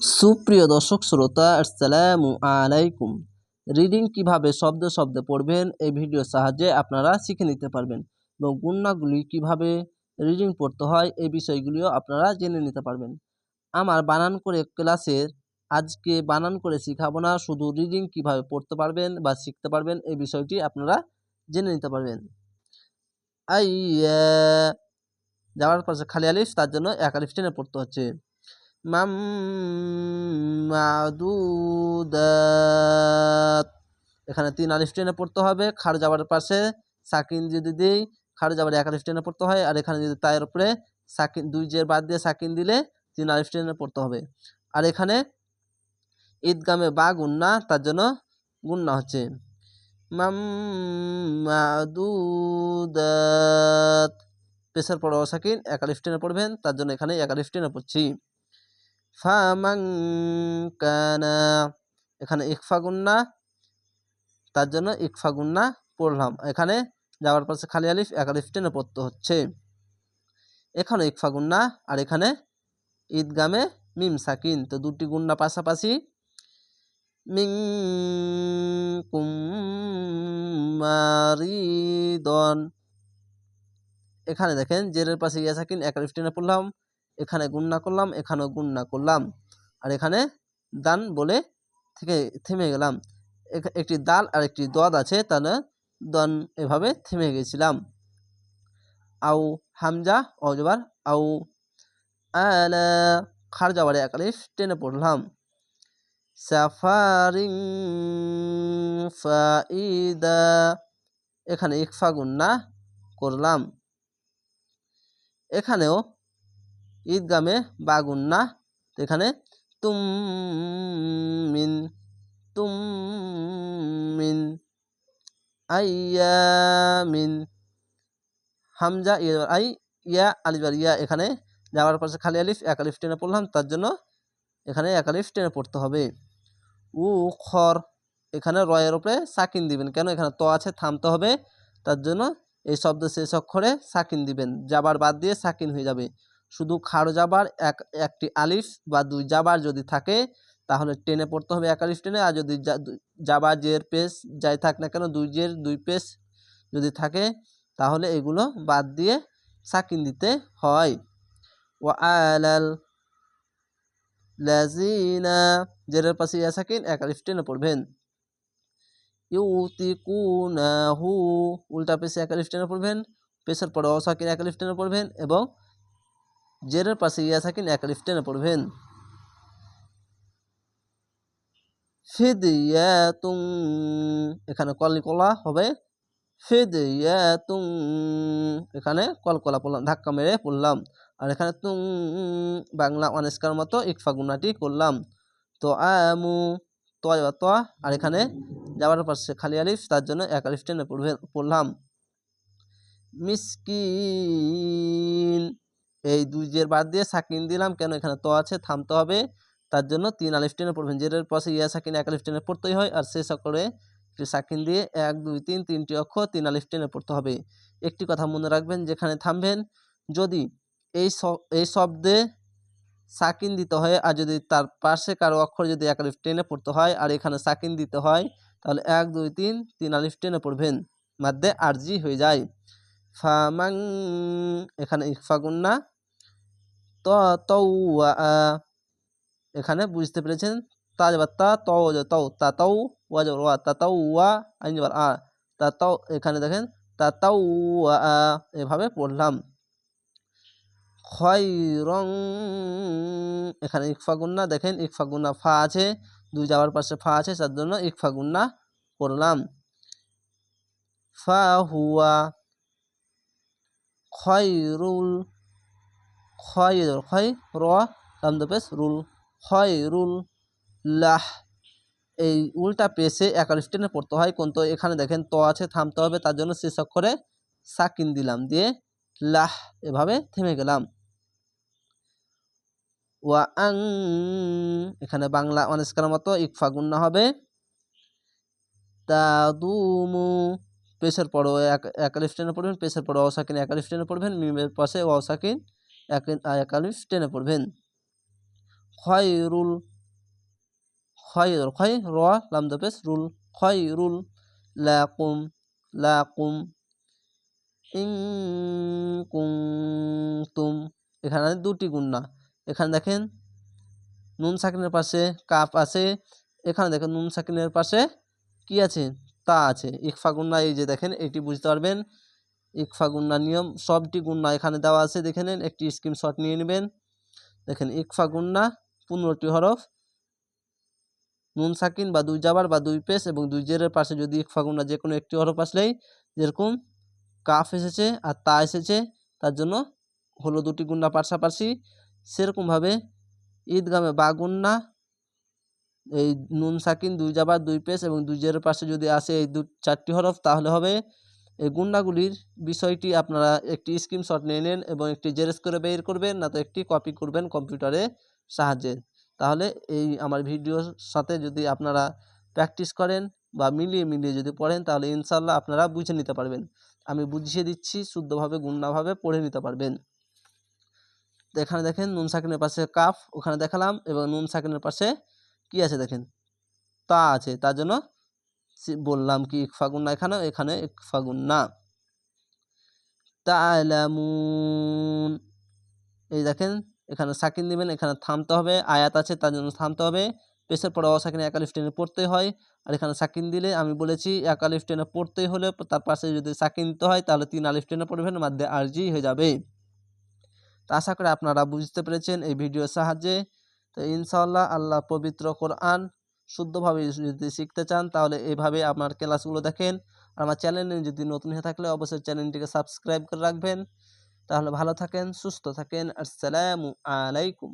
সুপ্রিয় দর্শক শ্রোতা, আসসালামু আলাইকুম। রিডিং কীভাবে শব্দে শব্দে পড়বেন, এই ভিডিওর সাহায্যে আপনারা শিখে নিতে পারবেন এবং গুণনাগুলি কীভাবে রিডিং পড়তে হয়, এই বিষয়গুলিও আপনারা জেনে নিতে পারবেন। আমার বানান করে ক্লাসের, আজকে বানান করে শিখাবো না, শুধু রিডিং কীভাবে পড়তে পারবেন বা শিখতে পারবেন, এই বিষয়টি আপনারা জেনে নিতে পারবেন। আই যাওয়ার পাশে খালি আলিফ, তার জন্য এক টেনে পড়তে হচ্ছে। এখানে তিন আলিফ টেনে পড়তে হবে, খার যাবার পাশে সাকিন যদি দিই, খার যাবার এক আলিফ টেনে পড়তে হয়, আর এখানে যদি তায়ের উপরে সাকিন, দুই জের বাদ দিয়ে সাকিন দিলে তিন আলিফ টেনে পড়তে হবে। আর এখানে ঈদগামে বা গুন্না, তার জন্য গুন্না হচ্ছে। পেশার পর অসাকিন এক আলিফ টেনে পড়বেন, তার জন্য এখানে এক টেনে পড়ছি। এখানে ইকফা গুন্না, তার জন্য ইকফা গুন্না পড়লাম। এখানে যাওয়ার পাশে খালি আলিফ, এক আলিফ টেনে পড়তে হচ্ছে। এখানে ইকফা গুন্না, আর এখানে ঈদগামে মিম সাকিন। তো দুটি গুন্না পাশাপাশি মিং কুমারিদন এখানে দেখেন, জেরের পাশে ইয়া সাকিন, এক আলিফ টেনে পড়লাম। এখানে গুণনা করলাম, এখানেও গুণনা করলাম। আর এখানে দান বলে থেকে, থেমে গেলাম। একটি দাল আর একটি দদ আছে তাহলে দন এভাবে থেমে গেছিলাম। আউ হামজা, অজবার, আউ আলা, খার যাবারে টেনে পড়লাম। সাফারিং ফাইদা এখানে ইকফা গুন্না করলাম। এখানেও ঈদগামে বাগুন্না এখানে তুম মিন তুম মিন আইয়ামিন হামজা, ইয়া, আই, ইয়া, আলিফ ইয়া এখানে যাওয়ার পাশে খালি আলিফ, এক আলিফ টেনে পড়লাম, তার জন্য এখানে এক আলিফ টেনে পড়তে হবে। উ, খর, এখানে রয়ের উপরে সাকিন দিবেন। কেন? এখানে ত আছে, থামতে হবে। তার জন্য এই শব্দ শেষ অক্ষরে সাকিন দিবেন। যাবার বাদ দিয়ে সাকিন হয়ে যাবে। শুধু খাড়ো জাবার এক, একটি আলিফ বা দুই জাবার যদি থাকে, তাহলে টেনে পড়তে হবে এক আলিফ টেনে। আর যদি জাবার জের পেস যাই থাক না কেন, দুই জের দুই পেস যদি থাকে, তাহলে এগুলো বাদ দিয়ে সাকিন দিতে হয়। ও আলাল লাজিনা জেরের পাশে ইয়া সাকিন, এক আলিফ টেনে পড়বেন। ইউতিকুনাহু, উল্টা পেশে এক আলিফ টেনে পড়বেন পেশের পরে অসাকিন এক আলিফ টেনে পড়বেন এবং জেরের পাশে ইয়া সাকিন এক আলিফ টেনে পড়বেন। ফিদিয়াতুং এখানে কলা হবে। ফিদিয়াতুং এখানে কলকলা পড়লাম, ধাক্কা মেরে পড়লাম। আর এখানে তুং বাংলা অনেস্কার মতো ইকফা গুণাটি করলাম। তো আমু, তয় বা তয়া আর এখানে যাওয়ার পাশে খালি আলিফ, তার জন্য এক আলিফ টেনে পড়বে পড়লাম। মিসকিন এই দুই জের বাদ দিয়ে সাকিন দিলাম। কেন এখানে তো আছে, থামতে হবে। তার জন্য তিন আলিফ টেনে পড়বেন। জেরের পাশে ইয়া সাকিন এক আলিফ টেনে পড়তেই হয় আর শেষ অক্ষরে সাকিন দিয়ে এক, দুই, তিন, তিনটি অক্ষর তিন আলিফ টেনে পড়তে হবে। একটি কথা মনে রাখবেন, যেখানে থামবেন, যদি এই এই শব্দে সাকিন দিতে হয় আর যদি তার পাশে কারও অক্ষর যদি এক আলিফ টেনে পড়তে হয় আর এখানে সাকিন দিতে হয়, তাহলে এক, দুই, তিন তিন আলিফ টেনে পড়বেন। মাধ্যে আরজি হয়ে যায়। ফামাং, এখানে ইকফাগুন্না এখানে বুঝতে পেরেছেন? তা যাবার তা তও তাও তা তাও ওয়া যাবার ওয়া, তা তাও ওয়া, আইন যাবার আ। তা এখানে দেখেন, তা ওয়া এভাবে পড়লাম। খয়রং, এখানে ইকফাগুন্না দেখেন ইকফাগুন্না ফা আছে, দুই যাওয়ার পাশে ফা আছে, তার জন্য ইকফাগুন্না করলাম ফা হুয়া, খয়রুল খয় খয় র লামদা পেস রুল। খয় রুল লাহ। এই উল্টা পেসে একালিশ টেনে পড়তে হয়। কোন তো এখানে দেখেন ত আছে, থামতে হবে। তার জন্য শেষ অক্ষরে সাকিন দিলাম। দিয়ে লাহ এভাবে থেমে গেলাম। ওয়া আং এখানে বাংলা অনেস্কার মতো ইকফা গুন্না হবে। তাদুমু পেশের পরও এক একালিফ টেনে পড়বেন পেশের পরে অসাকিন একালিফ টেনে পড়বেন, মিমের পাশে অসাকিন একালিফ টেনে পড়বেন। খয়রুল, খয়র খয় র লাম দপেস রুল, খয়রুল, লাকুম লাকুম ইন কুনতুম এখানে দুটি গুণনা এখানে দেখেন নুন সাকিনের পাশে কাপ আছে। এখানে দেখেন নুন সাকিনের পাশে কি আছে? তা আছে। ইকফা গুন্না এই যে দেখেন, এটি বুঝতে পারবেন। ইকফা গুন্না নিয়ম, সবটি গুন্না এখানে দেওয়া আছে, দেখে নেন, একটি স্ক্রিনশট নিয়ে নেবেন। দেখেন, ইকফা গুন্না, পনেরোটি হরফ, নুন সাকিন বা দুই জাবার বা দুই পেস এবং দুই জেরের পাশে যদি ইকফা গুন্না যে কোনো একটি হরফ আসলেই যেরকম কাফ এসেছে আর তা এসেছে, তার জন্য হলো দুটি গুন্না পাশাপাশি। সেরকমভাবে ঈদগামে বা গুন্না, এই নুন সাকিন, দুই জাবার, দুই পেস এবং দুই জেরের পাশে যদি আসে এই দু চারটি হরফ, তাহলে হবে এই গুন্ডাগুলির বিষয়টি আপনারা একটি স্ক্রিনশট নিয়ে নেন এবং একটি জেরেস করে বের করবেন, না তো একটি কপি করবেন কম্পিউটারে সাহায্যে। তাহলে এই আমার ভিডিওর সাথে যদি আপনারা প্র্যাকটিস করেন বা মিলিয়ে মিলিয়ে যদি পড়েন, তাহলে ইনশাল্লাহ আপনারা বুঝে নিতে পারবেন। আমি বুঝিয়ে দিচ্ছি, শুদ্ধভাবে, গুন্ডাভাবে পড়ে নিতে পারবেন। এখানে দেখেন, নুন সাকিনের পাশে কাফ ওখানে দেখালাম, এবং নুন সাকিনের পাশে কি আছে দেখেন? তা আছে, তার জন্য বললাম কি ইকফাগুন্না এখানে? এখানে ফাগুন ইকফাগুন্না তালামুন। এই দেখেন, এখানে সাকিন দিবেন, এখানে থামতে হবে, আয়াত আছে, তার জন্য থামতে হবে। পেশের পরে অসাকিনে একালিফ টেনে পড়তে হয়। আর এখানে সাকিন দিলে আমি বলেছি, একালিফ টেনে পড়তেই হলে তার পাশে যদি সাকিন দিতে হয়, তাহলে তিন আলিফ টেনে পড়বেন মাধ্যমে আরজি হয়ে যাবে। তা আশা করি আপনারা বুঝতে পেরেছেন এই ভিডিওর সাহায্যে। তো ইনশাআল্লাহ আল্লাহ পবিত্র কোরআন শুদ্ধভাবে যদি শিখতে চান, তাহলে এইভাবে আপনার ক্লাসগুলো দেখেন। আর আমার চ্যানেলে যদি নতুন হয়ে থাকলে অবশ্যই চ্যানেলটিকে সাবস্ক্রাইব করে রাখবেন। তাহলে ভালো থাকেন, সুস্থ থাকেন। আসসালামু আলাইকুম।